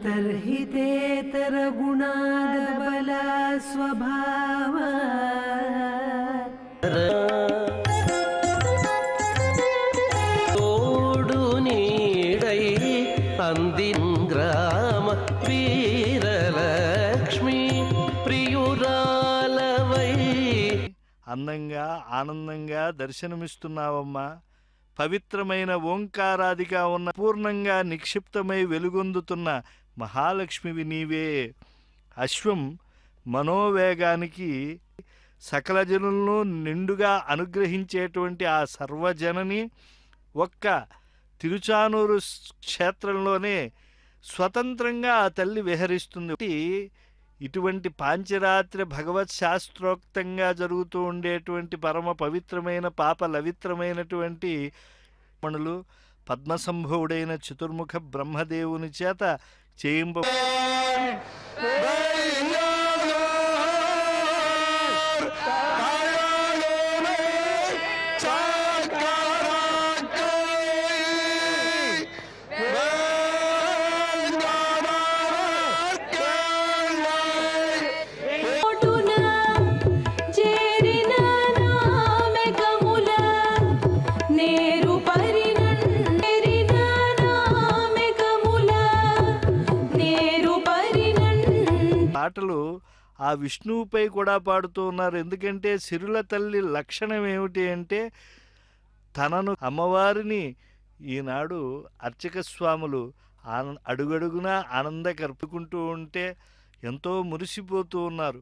ಅಂತರ್ಹಿತೇತರಗುಣಾದಬಲ స్వభావ తోడు నీడై ಅಂದಿನ್ ಗ್ರಾಮ వీరలక్ష్మి ప్రియురాలవై అందంగా ఆనందంగా దర్శనమిస్తున్నావమ్మా పవిత్రమైన ఓంకారాదిగా ఉన్న పూర్ణంగా నిక్షిప్తమై వెలుగొందుతున్న మహాలక్ష్మివి నీవే. అశ్వం మనోవేగానికి సకల జనులను నిండుగా అనుగ్రహించేటువంటి ఆ సర్వజనని ఒక్క తిరుచానూరు క్షేత్రంలోనే స్వతంత్రంగా ఆ తల్లి విహరిస్తుంది. ఇటువంటి పాంచరాత్రి భగవత్ శాస్త్రోక్తంగా జరుగుతూ ఉండేటువంటి పరమ పవిత్రమైన పాప లవిత్రమైనటువంటి మణులు పద్మసంభవుడైన చతుర్ముఖ బ్రహ్మదేవుని చేత chamber. పాటలు ఆ విష్ణువుపై కూడా పాడుతూ ఉన్నారు. ఎందుకంటే సిరుల తల్లి లక్షణం ఏమిటి అంటే తనను అమ్మవారిని ఈనాడు అర్చక స్వాములు ఆన అడుగడుగునా ఆనంద కరుపుకుంటూ ఉంటే ఎంతో మురిసిపోతూ ఉన్నారు.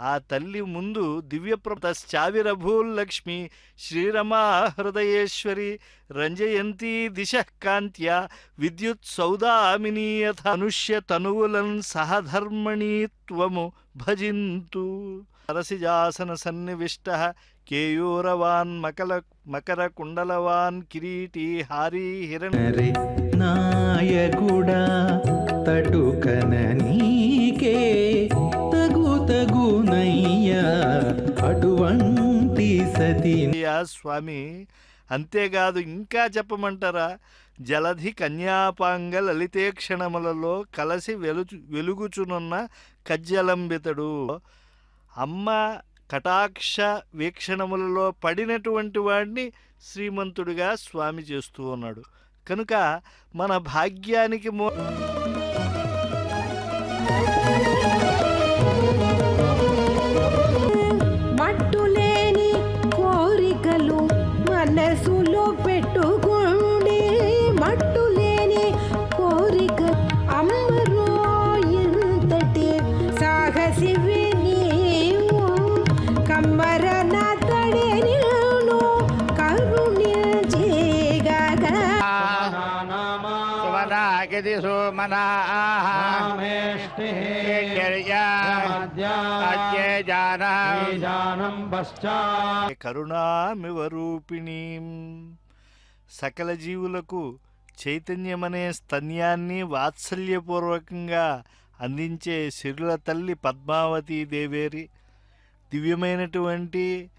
ఆ తల్లి ముందు దివ్యప్రతశ్చావిరభూల్లక్ష్మి శ్రీరమా హృదయేశ్వరి రంజయంతి దిశ కాంత్యా విద్యుత్ సౌదామినీయథ మనుష్య తనువులన్ సహధర్మణీత్వము భజింతు. సరసిజాసన సన్నివిష్ట కేయూరవాన్ మకల మకర కుండలవాన్ కిరీటి హారీ హిరణ్. నాయకుడా తటుకన నీకే తగు తగునయ్యా అటువంటి సతి స్వామి అంతేకాదు ఇంకా చెప్పమంటారా? జలధి కన్యాపాంగ లలితే క్షణములలో కలసి వెలుచు వెలుగుచునున్న కజ్జలంబితడు. అమ్మ కటాక్ష వీక్షణములలో పడినటువంటి వాడిని శ్రీమంతుడిగా స్వామి చేస్తూ ఉన్నాడు. కనుక మన భాగ్యానికి మో మనసులో పెట్టుకోండి మట్టులేని కోరిక అమ్మరో ఇంతటి సాహసివి నీవు కమ్మర నా తడి నిన్ను కరుణించేగాక సుమనాగిది సుమనాః అద్యే జానం కరుణామివ రూపిణీం సకల జీవులకు చైతన్యమనే స్తన్యాన్ని వాత్సల్యపూర్వకంగా అందించే సిరుల తల్లి పద్మావతీ దేవేరి. దివ్యమైనటువంటి